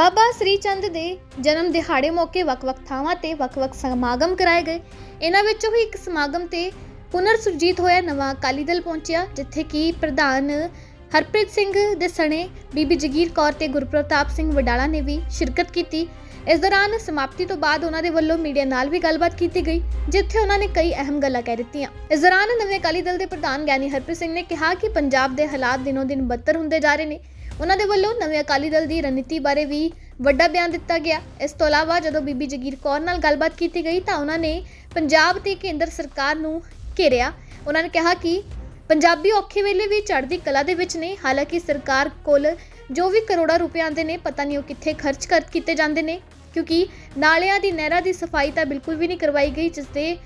ਬਾਬਾ ਸ੍ਰੀ ਚੰਦ ਦੇ ਜਨਮ ਦਿਹਾੜੇ ਮੌਕੇ ਵੱਖ-ਵੱਖ ਥਾਵਾਂ ਤੇ ਵੱਖ-ਵੱਖ ਸਮਾਗਮ ਕਰਾਏ ਗਏ। ਇਹਨਾਂ ਵਿੱਚੋਂ ਹੀ ਇੱਕ ਸਮਾਗਮ ਤੇ ਪੁਨਰ ਸੁਰਜੀਤ ਹੋਇਆ, ਨਵਾਂ ਅਕਾਲੀ ਦਲ ਪਹੁੰਚਿਆ, ਜਿੱਥੇ ਕਿ ਪ੍ਰਧਾਨ ਹਰਪ੍ਰੀਤ ਸਿੰਘ ਦੇ ਸਣੇ ਬੀਬੀ ਜਗੀਰ ਕੌਰ ਤੇ ਗੁਰਪ੍ਰਤਾਪ ਸਿੰਘ ਵਡਾਲਾ ਨੇ ਵੀ ਸ਼ਿਰਕਤ ਕੀਤੀ। ਇਸ ਦੌਰਾਨ ਸਮਾਪਤੀ ਤੋਂ ਬਾਅਦ ਉਹਨਾਂ ਦੇ ਵੱਲੋਂ ਮੀਡੀਆ ਨਾਲ ਵੀ ਗੱਲਬਾਤ ਕੀਤੀ ਗਈ, ਜਿੱਥੇ ਉਹਨਾਂ ਨੇ ਕਈ ਅਹਿਮ ਗੱਲਾਂ ਕਹਿ ਦਿੱਤੀਆਂ। ਇਸ ਦੌਰਾਨ ਨਵੇਂ ਅਕਾਲੀ ਦਲ ਦੇ ਪ੍ਰਧਾਨ ਗਿਆਨੀ ਹਰਪ੍ਰੀਤ ਸਿੰਘ ਨੇ ਕਿਹਾ ਕਿ ਪੰਜਾਬ ਦੇ ਹਾਲਾਤ ਦਿਨੋ ਦਿਨ ਬੱਤਰ ਹੁੰਦੇ ਜਾ ਰਹੇ ਨੇ। ਉਹਨਾਂ ਦੇ ਵੱਲੋਂ ਨਵੇਂ ਅਕਾਲੀ ਦਲ ਦੀ ਰਣਨੀਤੀ ਬਾਰੇ ਵੀ ਵੱਡਾ ਬਿਆਨ ਦਿੱਤਾ ਗਿਆ। ਇਸ ਤੋਂ ਇਲਾਵਾ ਜਦੋਂ ਬੀਬੀ ਜਗੀਰ ਕੌਰ ਨਾਲ ਗੱਲਬਾਤ ਕੀਤੀ ਗਈ ਤਾਂ ਉਹਨਾਂ ਨੇ ਪੰਜਾਬ ਤੇ ਕੇਂਦਰ ਸਰਕਾਰ ਨੂੰ ਘੇਰਿਆ। ਉਹਨਾਂ ਨੇ ਕਿਹਾ ਕਿ ਪੰਜਾਬੀ ਔਖੇ ਵੇਲੇ ਵੀ ਚੜ੍ਹਦੀ ਕਲਾ ਦੇ ਵਿੱਚ ਨੇ। ਹਾਲਾਂਕਿ ਸਰਕਾਰ ਕੋਲ ਜੋ ਵੀ ਕਰੋੜਾਂ ਰੁਪਏ ਆਉਂਦੇ ਨੇ, ਪਤਾ ਨਹੀਂ ਉਹ ਕਿੱਥੇ ਖਰਚ ਕਰ, ਕੀਤੇ ਜਾਂਦੇ ਨੇ। ਕਿਉਂਕਿ ਨਾਲਿਆਂ ਦੀ, ਨਹਿਰਾਂ ਦੀ ਸਫ਼ਾਈ ਤਾਂ ਬਿਲਕੁਲ ਵੀ ਨਹੀਂ ਕਰਵਾਈ ਗਈ ਜਿਸ ਦੇ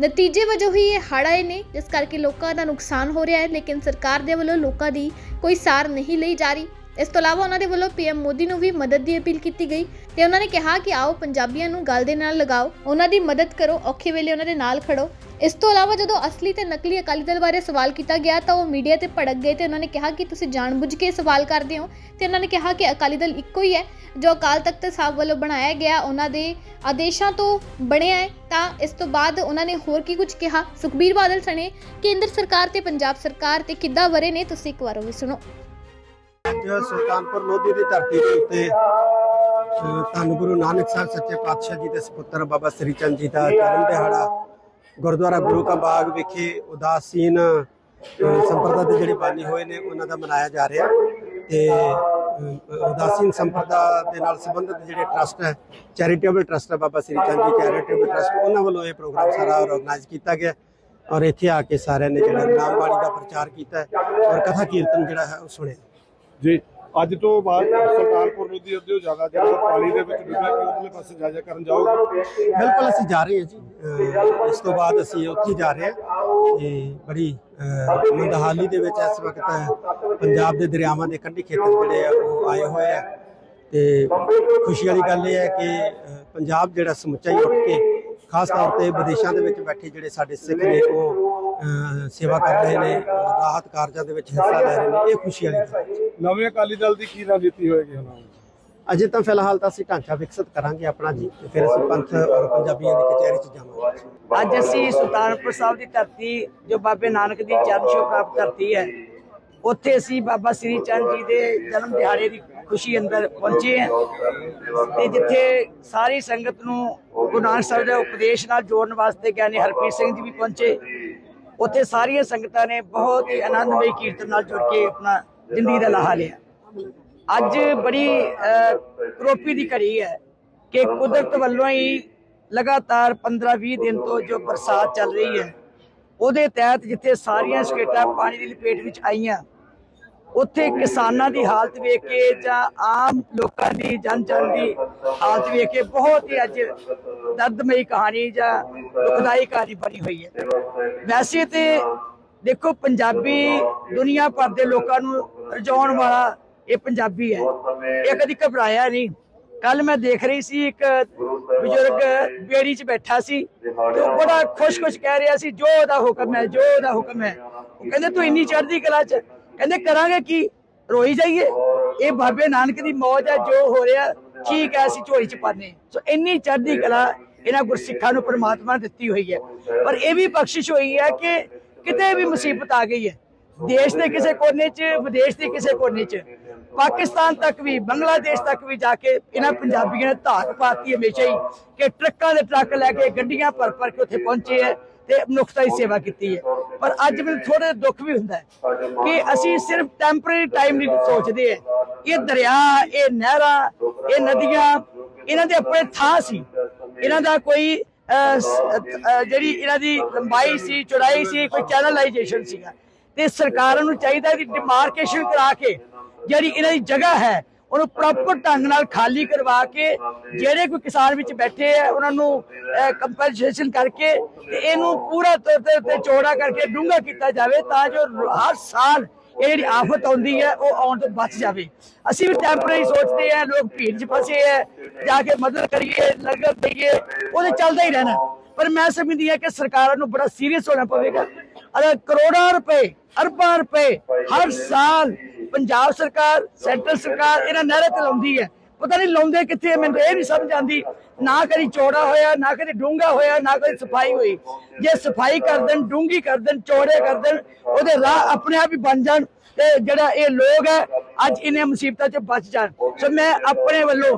ਨਤੀਜੇ ਵਜੋਂ ਹੀ ਇਹ ਹੜ੍ਹ ਆਏ ਨੇ, ਜਿਸ ਕਰਕੇ ਲੋਕਾਂ ਦਾ ਨੁਕਸਾਨ ਹੋ ਰਿਹਾ ਹੈ, ਲੇਕਿਨ ਸਰਕਾਰ ਦੇ ਵੱਲੋਂ ਲੋਕਾਂ ਦੀ ਕੋਈ ਸਾਰ ਨਹੀਂ ਲਈ ਜਾ ਰਹੀ। ਇਸ ਤੋਂ ਇਲਾਵਾ ਉਹਨਾਂ ਦੇ ਵੱਲੋਂ ਪੀਐਮ ਮੋਦੀ ਨੂੰ ਵੀ ਮਦਦ ਦੀ ਅਪੀਲ ਕੀਤੀ ਗਈ। ਤੇ ਉਹਨਾਂ ਨੇ ਕਿਹਾ ਕਿ ਆਓ ਪੰਜਾਬੀਆਂ ਨੂੰ ਗੱਲ ਦੇ ਨਾਲ ਲਗਾਓ, ਉਹਨਾਂ ਦੀ ਮਦਦ ਕਰੋ, ਔਖੇ ਵੇਲੇ ਉਹਨਾਂ ਦੇ ਨਾਲ ਖੜੋ। ਇਸ ਤੋਂ ਇਲਾਵਾ ਜਦੋਂ ਅਸਲੀ ਤੇ ਨਕਲੀ ਅਕਾਲੀ ਦਲ ਬਾਰੇ ਸਵਾਲ ਕੀਤਾ ਗਿਆ ਤਾਂ ਉਹ ਮੀਡੀਆ ਤੇ ਭੜਕ ਗਏ ਤੇ ਉਹਨਾਂ ਨੇ ਕਿਹਾ ਕਿ ਤੁਸੀਂ ਜਾਣਬੁੱਝ ਕੇ ਸਵਾਲ ਕਰਦੇ ਹੋ ਤੇ ਉਹਨਾਂ ਨੇ ਕਿਹਾ ਕਿ ਅਕਾਲੀ ਦਲ ਇੱਕੋ ਹੀ ਹੈ, ਜੋ ਅਕਾਲ ਤਖਤ ਸਾਹਿਬ ਵੱਲੋਂ ਬਣਾਇਆ ਗਿਆ, ਉਹਨਾਂ ਦੇ ਆਦੇਸ਼ਾਂ ਤੋਂ ਬਣਿਆ ਹੈ। ਤਾਂ ਇਸ ਤੋਂ ਬਾਅਦ ਉਹਨਾਂ ਨੇ ਹੋਰ ਕੀ ਕੁਝ ਕਿਹਾ? ਸੁਖਬੀਰ ਬਾਦਲ ਸਣੇ, ਕੇਂਦਰ ਸਰਕਾਰ ਤੇ ਪੰਜਾਬ ਸਰਕਾਰ ਤੇ ਕਿੱਦਾਂ ਵਰੇ ਨੇ? ਤੁਸੀਂ ਇੱਕ ਵਾਰ ਵੀ ਸੁਣੋ। ਸੁਲਤਾਨਪੁਰ ਲੋਧੀ ਦੀ ਧਰਤੀ ਦੇ ਉੱਤੇ ਧੰਨ ਗੁਰੂ ਨਾਨਕ ਸਾਹਿਬ ਸੱਚੇ ਪਾਤਸ਼ਾਹ ਜੀ ਦੇ ਸੁਪੁੱਤਰ ਬਾਬਾ ਸ੍ਰੀ ਚੰਦ ਜੀ ਦਾ ਜਨਮ ਦਿਹਾੜਾ, ਗੁਰਦੁਆਰਾ ਗੁਰੂ ਕਾ ਬਾਗ ਵਿਖੇ ਉਦਾਸੀਨ ਸੰਪਰਦਾ ਦੇ ਜਿਹੜੇ ਬਾਨੀ ਹੋਏ ਨੇ, ਉਹਨਾਂ ਦਾ ਮਨਾਇਆ ਜਾ ਰਿਹਾ। ਤੇ ਉਦਾਸੀਨ ਸੰਪਰਦਾ ਦੇ ਨਾਲ ਸੰਬੰਧਿਤ ਜਿਹੜੇ ਟਰਸਟ ਹੈ, ਚੈਰੀਟੇਬਲ ਟਰਸਟ ਹੈ ਬਾਬਾ ਸ੍ਰੀ ਚੰਦ ਜੀ, ਚੈਰੀਟੇਬਲ ਟਰਸਟ, ਉਹਨਾਂ ਵੱਲੋਂ ਇਹ ਪ੍ਰੋਗਰਾਮ ਸਾਰਾ ਆਰਗੇਨਾਈਜ਼ ਕੀਤਾ ਗਿਆ। ਔਰ ਇੱਥੇ ਆ ਕੇ ਸਾਰਿਆਂ ਨੇ ਜਿਹੜਾ ਨਾਮ ਬਾਣੀ ਦਾ ਪ੍ਰਚਾਰ ਕੀਤਾ ਔਰ ਕਥਾ ਕੀਰਤਨ ਜਿਹੜਾ ਹੈ, ਉਹ ਸੁਣਿਆ। ਜੀ ਅੱਜ ਤੋਂ ਬਾਅਦ ਸੁਲਤਾਨਪੁਰ ਲੋਧੀ ਅੱਧਿਓ ਜ਼ਿਆਦਾ ਜਿਹੜਾ ਪਾਣੀ ਦੇ ਵਿੱਚ ਡੁੱਬਿਆ ਕਿ ਉਧਰਲੇ ਪਾਸੇ ਜਾ ਕਰਨ ਜਾਓਗੇ? ਬਿਲਕੁਲ ਅਸੀਂ ਜਾ ਰਹੇ ਹਾਂ ਜੀ। ਇਸ ਤੋਂ ਬਾਅਦ ਅਸੀਂ ਉੱਥੇ ਜਾ ਰਹੇ ਹਾਂ ਤੇ ਬੜੀ ਮੰਦਹਾਲੀ ਦੇ ਵਿੱਚ ਇਸ ਵਕਤ ਪੰਜਾਬ ਦੇ ਦਰਿਆਵਾਂ ਦੇ ਕੰਢੀ ਖੇਤਰ ਜਿਹੜੇ ਆ, ਉਹ ਆਏ ਹੋਏ ਆ। ਤੇ ਖੁਸ਼ੀ ਵਾਲੀ ਗੱਲ ਇਹ ਹੈ ਕਿ ਪੰਜਾਬ ਜਿਹੜਾ ਸਮੁੱਚਾ ਹੀ ਉੱਠ ਕੇ ਖਾਸ ਤੌਰ ਤੇ ਵਿਦੇਸ਼ਾਂ ਦੇ ਵਿੱਚ ਬੈਠੇ ਜਿਹੜੇ ਸਾਡੇ ਸਿੱਖ ਨੇ, ਉਹ ਸੇਵਾ ਕਰ ਰਹੇ ਨੇ ਰਾਹਤ ਕਾਰਜਾਂ ਦੇ ਵਿੱਚ ਹਿੱਸਾ ਲੈ ਰਹੇ ਨੇ ਇਹ ਖੁਸ਼ੀ ਵਾਲੀ ਗੱਲ ਹੈ। ਨਵੇਂ ਅਕਾਲੀ ਦਲ ਦੀ ਕੀ ਰਣਨੀਤੀ ਹੋਏਗੀ ਹੁਣ ਅਜੇ ਤਾਂ ਫਿਲਹਾਲ ਤਾਂ ਅਸੀਂ ਢਾਂਚਾ ਵਿਕਸਿਤ ਕਰਾਂਗੇ ਆਪਣਾ ਜੀ ਤੇ ਫਿਰ ਅਸੀਂ ਪੰਥ ਔਰ ਪੰਜਾਬੀਆਂ ਦੀ ਕਚਹਿਰੀ 'ਚ ਜਾਵਾਂਗੇ। ਅੱਜ ਅਸੀਂ ਸੁਲਤਾਨਪੁਰ ਸਾਹਿਬ ਦੀ ਧਰਤੀ ਜੋ ਬਾਬੇ ਨਾਨਕ ਦੀ ਚਰਨ ਛੋਹ ਪ੍ਰਾਪਤ ਧਰਤੀ ਹੈ ਉੱਥੇ ਅਸੀਂ ਬਾਬਾ ਸ੍ਰੀ ਚੰਦ ਜੀ ਦੇ ਜਨਮ ਦਿਹਾੜੇ ਦੀ ਖੁਸ਼ੀ ਅੰਦਰ ਪਹੁੰਚੇ ਹਾਂ। ਤੇ ਜਿੱਥੇ ਸਾਰੀ ਸੰਗਤ ਨੂੰ ਗੁਰੂ ਨਾਨਕ ਸਾਹਿਬ ਦੇ ਉਪਦੇਸ਼ ਨਾਲ ਜੋੜਨ ਵਾਸਤੇ ਗਿਆਨੀ ਹਰਪ੍ਰੀਤ ਸਿੰਘ ਜੀ ਵੀ ਪਹੁੰਚੇ ਉੱਥੇ ਸਾਰੀਆਂ ਸੰਗਤਾਂ ਨੇ ਬਹੁਤ ਹੀ ਆਨੰਦਮਈ ਕੀਰਤਨ ਨਾਲ ਜੁੜ ਕੇ ਆਪਣਾ ਜ਼ਿੰਦਗੀ ਦਾ ਲਾਹਾ ਲਿਆ। ਅੱਜ ਬੜੀ ਕਰੋਪੀ ਦੀ ਘੜੀ ਹੈ ਕਿ ਕੁਦਰਤ ਵੱਲੋਂ ਹੀ ਲਗਾਤਾਰ 15-20 ਦਿਨ ਤੋਂ ਜੋ ਬਰਸਾਤ ਚੱਲ ਰਹੀ ਹੈ, ਉਹਦੇ ਤਹਿਤ ਜਿੱਥੇ ਸਾਰੀਆਂ ਸਟੇਟਾਂ ਪਾਣੀ ਦੀ ਲਪੇਟ ਵਿੱਚ ਆਈਆਂ ਉੱਥੇ ਕਿਸਾਨਾਂ ਦੀ ਹਾਲਤ ਵੇਖ ਕੇ ਜਾਂ ਆਮ ਲੋਕਾਂ ਦੀ ਜਨ ਜਨ ਦੀ ਹਾਲਤ ਵੇਖ ਕੇ ਬਹੁਤ ਹੀ ਅੱਜ ਦਰਦਮਈ ਕਹਾਣੀ ਜਾਂ ਦੁਖਦਾਈ ਕਹਾਣੀ ਬਣੀ ਹੋਈ ਹੈ। ਵੈਸੇ ਤੇ ਦੇਖੋ, ਪੰਜਾਬੀ ਦੁਨੀਆ ਭਰ ਦੇ ਲੋਕਾਂ ਨੂੰ ਰਜਾਉਣ ਵਾਲਾ ਇਹ ਪੰਜਾਬੀ ਹੈ। ਇਹ ਕਦੀ ਘਬਰਾਇਆ ਨਹੀਂ। ਕੱਲ ਮੈਂ ਦੇਖ ਰਹੀ ਸੀ ਇੱਕ ਬਜ਼ੁਰਗ ਬੇੜੀ 'ਚ ਬੈਠਾ ਸੀ ਤੇ ਉਹ ਬੜਾ ਖੁਸ਼-ਖੁਸ਼ ਕਹਿ ਰਿਹਾ ਸੀ, ਜੋ ਉਹਦਾ ਹੁਕਮ ਹੈ, ਜੋ ਉਹਦਾ ਹੁਕਮ ਹੈ। ਉਹ ਕਹਿੰਦੇ, ਤੂੰ ਇੰਨੀ ਚੜ੍ਹਦੀ ਕਲਾ 'ਚ ਕਹਿੰਦੇ ਕਰਾਂਗੇ ਕੀ? ਰੋਈ ਜਾਈਏ। ਇਹ ਬਾਬੇ ਨਾਨਕ ਦੀ ਮੌਜ ਹੈ ਜੋ ਹੋ ਰਿਹਾ, ਠੀਕ ਹੈ ਅਸੀਂ ਝੋਲੀ 'ਚ ਪਾਣੇ ਸੋ ਇੰਨੀ ਚੜ੍ਹਦੀ ਕਲਾ ਇਹਨਾਂ ਗੁਰਸਿੱਖਾਂ ਨੂੰ ਪ੍ਰਮਾਤਮਾ ਨੇ ਦਿੱਤੀ ਹੋਈ ਹੈ। ਪਰ ਇਹ ਵੀ ਬਖਸ਼ਿਸ਼ ਹੋਈ ਹੈ ਕਿ ਕਿਤੇ ਵੀ ਮੁਸੀਬਤ ਆ ਗਈ ਹੈ। ਦੇਸ਼ ਦੇ ਕਿਸੇ ਕੋਨੇ 'ਚ, ਵਿਦੇਸ਼ ਦੇ ਕਿਸੇ ਕੋਨੇ 'ਚ। ਪਾਕਿਸਤਾਨ ਤੱਕ ਵੀ, ਬੰਗਲਾਦੇਸ਼ ਤੱਕ ਵੀ ਜਾ ਕੇ ਇਹਨਾਂ ਪੰਜਾਬੀਆਂ ਨੇ ਧਾਕ ਪਾਤੀ ਹਮੇਸ਼ਾ ਹੀ ਕਿ ਟਰੱਕਾਂ ਦੇ ਟਰੱਕ ਲੈ ਕੇ ਗੱਡੀਆਂ ਭਰ ਭਰ ਕੇ ਉੱਥੇ ਪਹੁੰਚੇ ਹੈ। ਤੇ ਮਨੁੱਖਤਾ ਦੀ ਸੇਵਾ ਕੀਤੀ ਹੈ। ਪਰ ਅੱਜ ਮੈਨੂੰ ਥੋੜਾ ਦੁੱਖ ਵੀ ਹੁੰਦਾ ਹੈ ਕਿ ਅਸੀਂ ਸਿਰਫ ਟੈਂਪਰੇਰੀ ਟਾਈਮ ਨਹੀਂ ਸੋਚਦੇ ਹੈ। ਇਹ ਦਰਿਆ ਇਹ ਨਹਿਰਾਂ ਇਹ ਨਦੀਆਂ ਇਹਨਾਂ ਦੇ ਆਪਣੇ ਥਾਂ ਸੀ। ਇਹਨਾਂ ਦਾ ਕੋਈ ਜਿਹੜੀ ਇਹਨਾਂ ਦੀ ਲੰਬਾਈ ਸੀ ਚੌੜਾਈ ਸੀ ਕੋਈ ਚੈਨਲਾਈਜੇਸ਼ਨ ਸੀਗਾ। ਤੇ ਸਰਕਾਰਾਂ ਨੂੰ ਚਾਹੀਦਾ ਕਿ ਡਿਮਾਰਕੇਸ਼ਨ ਕਰਾ ਕੇ ਜਿਹੜੀ ਇਹਨਾਂ ਦੀ ਜਗ੍ਹਾ ਹੈ ਉਹਨੂੰ ਪ੍ਰੋਪਰ ਢੰਗ ਨਾਲ ਖਾਲੀ ਕਰਵਾ ਕੇ ਜਿਹੜੇ ਕੋਈ ਕਿਸਾਨ ਵਿੱਚ ਬੈਠੇ ਆ, ਉਹਨਾਂ ਨੂੰ ਕੰਪਨਸੇਸ਼ਨ ਕਰਕੇ ਤੇ ਇਹਨੂੰ ਪੂਰਾ ਤੌਰ ਤੇ ਚੌੜਾ ਕਰਕੇ ਡੂੰਘਾ ਕੀਤਾ ਜਾਵੇ ਤਾਂ ਜੋ ਹਰ ਸਾਲ ਇਹ ਜਿਹੜੀ ਆਫਤ ਆਉਂਦੀ ਹੈ, ਉਹ ਆਉਣ ਤੋਂ ਬਚ ਜਾਵੇ। ਅਸੀਂ ਵੀ ਟੈਂਪਰੇਰੀ ਸੋਚਦੇ ਆ, ਲੋਕ ਭੀੜ 'ਚ ਫਸੇ ਆ, ਜਾ ਕੇ ਮਦਦ ਕਰੀਏ ਲੰਗਰ ਦਈਏ, ਉਹਦੇ ਚੱਲਦਾ ਹੀ ਰਹਿਣਾ। ਪਰ ਮੈਂ ਸਮਝਦੀ ਹਾਂ ਕਿ ਸਰਕਾਰਾਂ ਨੂੰ ਬੜਾ ਸੀਰੀਅਸ ਹੋਣਾ ਪਵੇਗਾ। ਅਗਰ ਕਰੋੜਾਂ ਰੁਪਏ, ਅਰਬਾਂ ਰੁਪਏ ਹਰ ਸਾਲ ਪੰਜਾਬ ਸਰਕਾਰ ਸੈਂਟਰਲ ਸਰਕਾਰ ਇਹਨਾਂ ਨਹਿਰਾਂ ਤੇ ਲਾਉਂਦੀ ਹੈ। ਪਤਾ ਨਹੀਂ ਲਾਉਂਦੇ ਕਿੱਥੇ ਮੈਨੂੰ ਇਹ ਨਹੀਂ ਸਮਝ ਆਉਂਦੀ। ਨਾ ਕਦੀ ਚੌੜਾ ਹੋਇਆ ਨਾ ਕਦੀ ਡੂੰਘਾ ਹੋਇਆ ਨਾ ਕਦੀ ਸਫ਼ਾਈ ਹੋਈ। ਜੇ ਸਫ਼ਾਈ ਕਰ ਦੇਣ ਡੂੰਘੀ ਕਰ ਦੇਣ ਚੌੜੇ ਕਰ ਦੇਣ ਉਹਦੇ ਰਾਹ ਆਪਣੇ ਆਪ ਹੀ ਬਣ ਜਾਣ ਤੇ ਜਿਹੜਾ ਇਹ ਲੋਕ ਹੈ ਅੱਜ ਇਹਨਾਂ ਮੁਸੀਬਤਾਂ 'ਚ ਬਚ ਜਾਣ। ਸੋ ਮੈਂ ਆਪਣੇ ਵੱਲੋਂ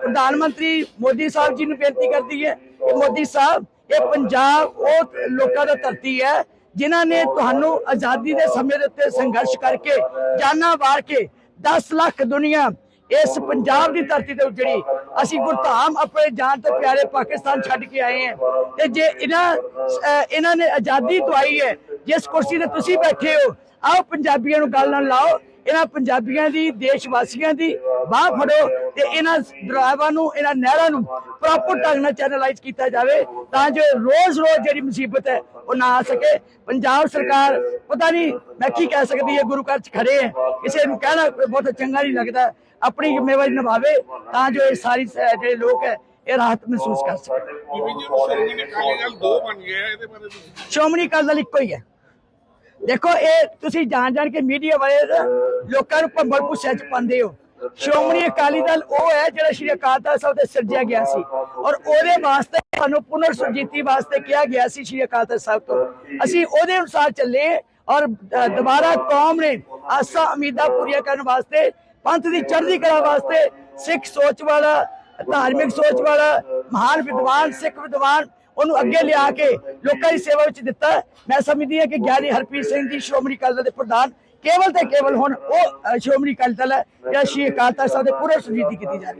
ਪ੍ਰਧਾਨ ਮੰਤਰੀ ਮੋਦੀ ਸਾਹਿਬ ਜੀ ਨੂੰ ਬੇਨਤੀ ਕਰਦੀ ਹੈ ਕਿ ਮੋਦੀ ਸਾਹਿਬ ਇਹ ਪੰਜਾਬ ਉਹ ਲੋਕਾਂ ਦਾ ਧਰਤੀ ਹੈ ਜਿਨ੍ਹਾਂ ਨੇ ਤੁਹਾਨੂੰ ਆਜ਼ਾਦੀ ਦੇ ਸਮੇਂ ਦੇ ਉੱਤੇ ਸੰਘਰਸ਼ ਕਰਕੇ, ਜਾਨਾਂ ਵਾਰ ਕੇ 10 ਲੱਖ ਦੁਨੀਆ ਇਸ ਪੰਜਾਬ ਦੀ ਧਰਤੀ ਤੇ ਉਜੜੀ ਅਸੀਂ ਗੁਰਧਾਮ ਆਪਣੇ ਜਾਨ ਤੇ ਪਿਆਰੇ ਪਾਕਿਸਤਾਨ ਛੱਡ ਕੇ ਆਏ ਹਾਂ। ਤੇ ਜੇ ਇਹਨਾਂ ਇਹਨਾਂ ਨੇ ਆਜ਼ਾਦੀ ਦਵਾਈ ਹੈ, ਜਿਸ ਕੁਰਸੀ ਤੇ ਤੁਸੀਂ ਬੈਠੇ ਹੋ, ਆਓ ਪੰਜਾਬੀਆਂ ਨੂੰ ਗੱਲ ਨਾਲ ਲਾਓ ਇਹਨਾਂ ਪੰਜਾਬੀਆਂ ਦੀ ਦੇਸ਼ ਵਾਸੀਆਂ ਦੀ ਬਾਹ ਫੜੋ ਤੇ ਇਹਨਾਂ ਦਰਿਆਵਾਂ ਨੂੰ ਇਹਨਾਂ ਨਹਿਰਾਂ ਨੂੰ ਪ੍ਰੋਪਰ ਢੰਗ ਨਾਲ ਚੈਨਲਾਈਜ਼ ਕੀਤਾ ਜਾਵੇ ਤਾਂ ਜੋ ਰੋਜ਼-ਰੋਜ਼ ਜਿਹੜੀ ਮੁਸੀਬਤ ਹੈ ਉਹ ਨਾ ਆ ਸਕੇ। ਪੰਜਾਬ ਸਰਕਾਰ ਪਤਾ ਨਹੀਂ ਮੈਂ ਕੀ ਕਹਿ ਸਕਦੀ ਹੈ ਗੁਰੂ ਘਰ ਚ ਖੜੇ ਹੈ। ਕਿਸੇ ਨੂੰ ਕਹਿਣਾ ਬਹੁਤ ਚੰਗਾ ਨਹੀਂ ਲੱਗਦਾ। ਆਪਣੀ ਜ਼ਿੰਮੇਵਾਰੀ ਨਿਭਾਵੇ ਤਾਂ ਜੋ ਇਹ ਸਾਰੀ ਜਿਹੜੇ ਲੋਕ ਹੈ ਇਹ ਰਾਹਤ ਮਹਿਸੂਸ ਕਰ ਸਕਣ। ਸ਼੍ਰੋਮਣੀ ਅਕਾਲੀ ਦਲ ਇੱਕੋ ਹੀ ਹੈ। ਦੇਖੋ, ਇਹ ਤੁਸੀਂ ਜਾਣ ਜਾਣ ਕੇ ਮੀਡੀਆ ਵਾਲੇ ਲੋਕਾਂ ਨੂੰ ਭੰਬਲ ਭੁੱਸਿਆ ਚ ਪਾਉਂਦੇ ਹੋ। ਸ਼੍ਰੋਮਣੀ ਅਕਾਲੀ ਦਲ ਉਹ ਹੈ ਜਿਹੜਾ ਸ਼੍ਰੀ ਅਕਾਲ ਤਖਤ ਸਾਹਿਬ ਤੇ ਸਿਰਜਿਆ ਗਿਆ ਸੀ। ਔਰ ਉਹਦੇ ਵਾਸਤੇ ਸਾਨੂੰ ਪੁਨਰ ਸੁਰਜੀਤੀ ਵਾਸਤੇ ਕਿਹਾ ਗਿਆ ਸੀ ਸ਼੍ਰੀ ਅਕਾਲ ਤਖਤ ਸਾਹਿਬ ਤੋਂ। ਅਸੀਂ ਉਹਦੇ ਅਨੁਸਾਰ ਚੱਲੇ ਔਰ ਦੁਬਾਰਾ ਕੌਮ ਨੇ ਆਸਾਂ ਉਮੀਦਾਂ ਪੂਰੀਆਂ ਕਰਨ ਵਾਸਤੇ, ਪੰਥ ਦੀ ਚੜ੍ਹਦੀ ਕਲਾ ਵਾਸਤੇ ਸਿੱਖ ਸੋਚ ਵਾਲਾ, ਧਾਰਮਿਕ ਸੋਚ ਵਾਲਾ, ਮਹਾਨ ਵਿਦਵਾਨ, ਸਿੱਖ ਵਿਦਵਾਨ ਉਹਨੂੰ ਅੱਗੇ ਲਿਆ ਕੇ ਲੋਕਾਂ ਦੀ ਸੇਵਾ ਵਿੱਚ ਦਿੱਤਾ ਮੈਂ ਸਮਝਦੀ ਹਾਂ ਕਿ ਗਿਆਨੀ ਹਰਪ੍ਰੀਤ ਸਿੰਘ ਜੀ ਸ਼੍ਰੋਮਣੀ ਅਕਾਲੀ ਦਲ ਦੇ ਪ੍ਰਧਾਨ ਕੇਵਲ ਤੇ ਕੇਵਲ ਹੁਣ ਉਹ ਸ਼੍ਰੋਮਣੀ ਅਕਾਲੀ ਦਲ ਹੈ ਜਿਹੜਾ ਸ਼੍ਰੀ ਅਕਾਲ ਤਖਤ ਸਾਹਿਬ ਦੇ ਪੂਰੇ ਸੁਜੀਤੀ ਕੀਤੀ ਜਾ ਰਹੀ